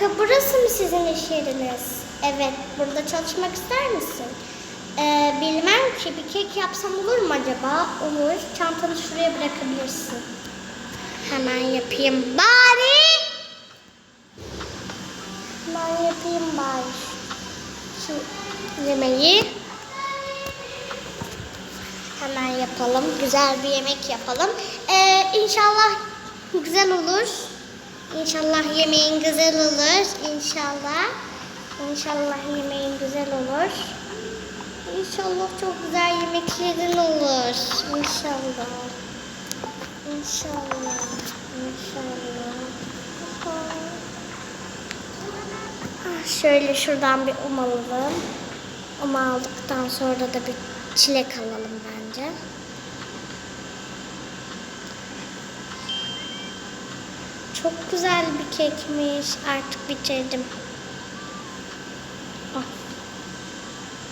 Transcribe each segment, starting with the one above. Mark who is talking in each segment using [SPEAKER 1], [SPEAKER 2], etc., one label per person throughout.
[SPEAKER 1] dakika burası mı sizin iş yeriniz? Evet burada çalışmak ister misin? Ee, bilmem ki bir kek yapsam olur mu acaba? Olur. Çantanı şuraya bırakabilirsin. Hemen yapayım bari. Hemen yapayım bari. Şu yemeği. Hemen yapalım. Güzel bir yemek yapalım. Ee, inşallah güzel olur. İnşallah yemeğin güzel olur. İnşallah. İnşallah yemeğin güzel olur. İnşallah çok güzel yemeklerin olur. İnşallah. İnşallah. İnşallah. Ah, Şöyle şuradan bir um alalım. Um aldıktan sonra da bir çilek alalım bence. Çok güzel bir kekmiş. Artık bitirdim. Ah.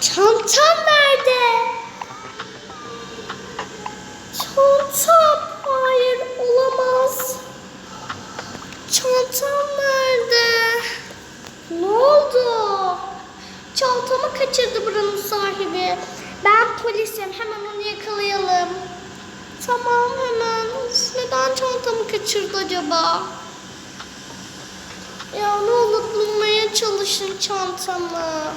[SPEAKER 1] Çantam nerede? Çantam. Hayır olamaz. Çantam nerede? Ne oldu? Çantamı kaçırdı buranın sahibi. Ben polisim. Hemen onu yakalayalım. Tamam hemen. Of, neden çantamı kaçırdı acaba? Ya ne olur bulmaya çalışın çantamı.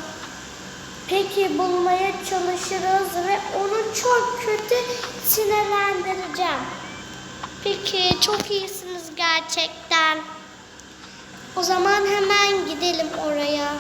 [SPEAKER 1] Peki bulmaya çalışırız ve onu çok kötü sinirlendireceğim. Peki çok iyisiniz gerçekten. O zaman hemen gidelim oraya.